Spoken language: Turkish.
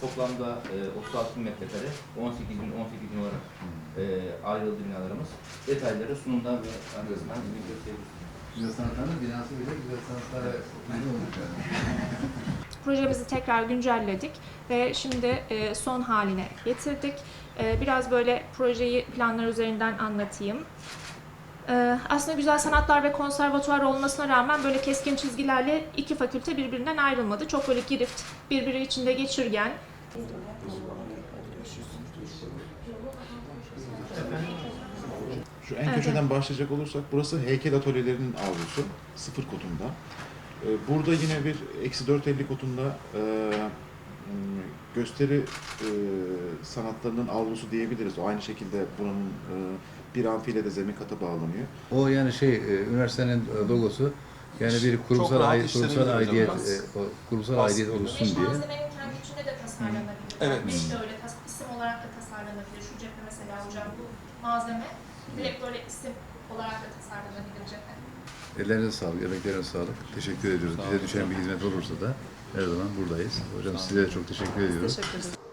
Toplamda e, 36 bin metrekare, 18 bin, 18 bin olarak e, ayrıldı binalarımız. Detayları sunumdan ve arkasından size gösteririz. Güzel sanatların binası bile güzel sanatlara uygun olmuş yani. Projemizi tekrar güncelledik ve şimdi e, son haline getirdik. E, Biraz böyle projeyi planlar üzerinden anlatayım. E, Aslında güzel sanatlar ve konservatuvar olmasına rağmen böyle keskin çizgilerle iki fakülte birbirinden ayrılmadı. Çok böyle girift, birbiri içinde geçirgen. Şu en köşeden başlayacak olursak burası heykel atölyelerinin avlusu. Sıfır kotunda. Ee, Burada yine bir eksi 450 kotunda e, gösteri e, sanatlarının avlusu diyebiliriz. O aynı şekilde buranın e, bir amfiyle de zemin kata bağlanıyor. O yani şey, e, üniversitenin e, logosu yani bir kurumsal, rahat işlenebilir kurumsal hocam aidiyet, e, o kurumsal aidiyet oluşsun diye. malzemenin kendi içinde de tasarlanabilir. Evet. Beş de öyle tas- isim olarak da tasarlanabilir. Şu cephe mesela hocam bu malzeme direkt böyle isim olarak da tasarlanabilir cephe. Ellerinize sağlık, emeklerinize sağlık. Teşekkür ediyoruz. Sağ Bize düşen bir hizmet olursa da her zaman buradayız. Hocam size de çok teşekkür ediyoruz. Teşekkür ederim.